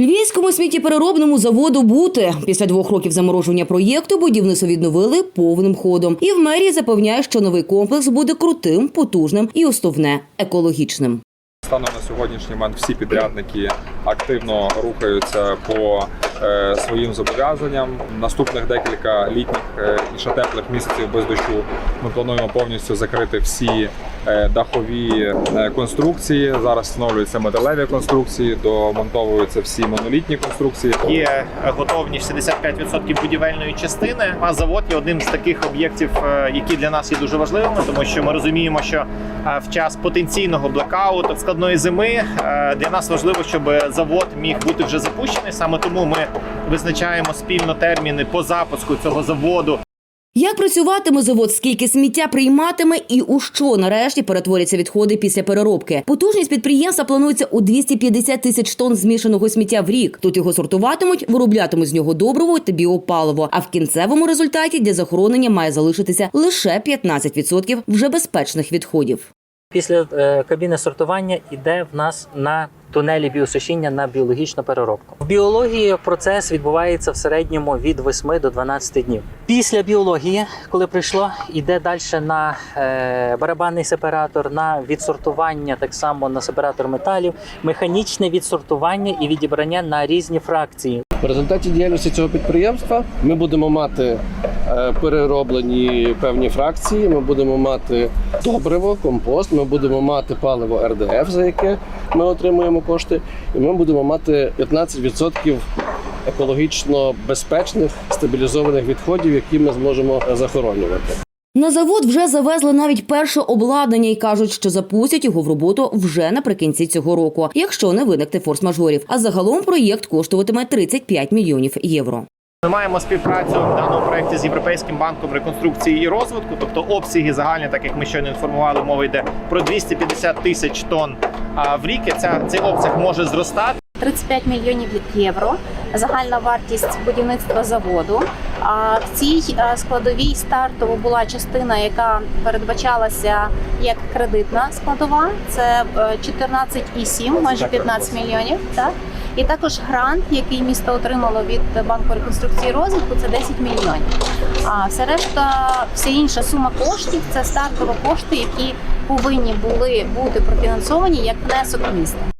Львівському сміттєпереробному заводу бути після двох років замороження проєкту будівництво відновили повним ходом. І в мерії запевняє, що новий комплекс буде крутим, потужним і основне екологічним. Станом на сьогоднішній момент всі підрядники активно рухаються по своїм зобов'язанням. Наступних декілька літніх е, і ще теплих місяців без дощу ми плануємо повністю закрити всі е, дахові е, конструкції. Зараз встановлюються металеві конструкції, домонтовуються всі монолітні конструкції. Є готовність 75% будівельної частини. А завод є одним з таких об'єктів, е, які для нас є дуже важливими, тому що ми розуміємо, що е, в час потенційного блекауту складної зими е, для нас важливо, щоб завод міг бути вже запущений. Саме тому ми визначаємо спільно терміни по запуску цього заводу. Як працюватиме завод, скільки сміття прийматиме і у що нарешті перетворяться відходи після переробки? Потужність підприємства планується у 250 тисяч тонн змішаного сміття в рік. Тут його сортуватимуть, вироблятимуть з нього добриво та біопаливо. А в кінцевому результаті для захоронення має залишитися лише 15% вже безпечних відходів. Після е, кабіни сортування йде в нас на тунелі біосушіння на біологічну переробку. В біології процес відбувається в середньому від 8 до 12 днів. Після біології, коли прийшло, йде далі на е, барабанний сепаратор, на відсортування, так само на сепаратор металів, механічне відсортування і відібрання на різні фракції. В результаті діяльності цього підприємства ми будемо мати е, перероблені певні фракції. Ми будемо мати добриво, компост. Ми будемо мати паливо РДФ, за яке ми отримуємо кошти, і ми будемо мати 15% екологічно безпечних стабілізованих відходів, які ми зможемо захоронювати. На завод вже завезли навіть перше обладнання і кажуть, що запустять його в роботу вже наприкінці цього року, якщо не виникне форс-мажорів. А загалом проєкт коштуватиме 35 мільйонів євро. Ми маємо співпрацю в даному проєкті з Європейським банком реконструкції і розвитку, тобто обсяги загальні, так як ми щойно інформували, мова йде про 250 тисяч тонн в рік. Ця цей обсяг може зростати. 35 мільйонів євро. Загальна вартість будівництва заводу. А в цій е, складовій стартово була частина, яка передбачалася як кредитна складова. Це е, 14,7, майже 15 мільйонів. Так і також грант, який місто отримало від банку реконструкції розвитку, це 10 мільйонів. А все решта, вся інша сума коштів це стартові кошти, які повинні були бути профінансовані як внесок міста.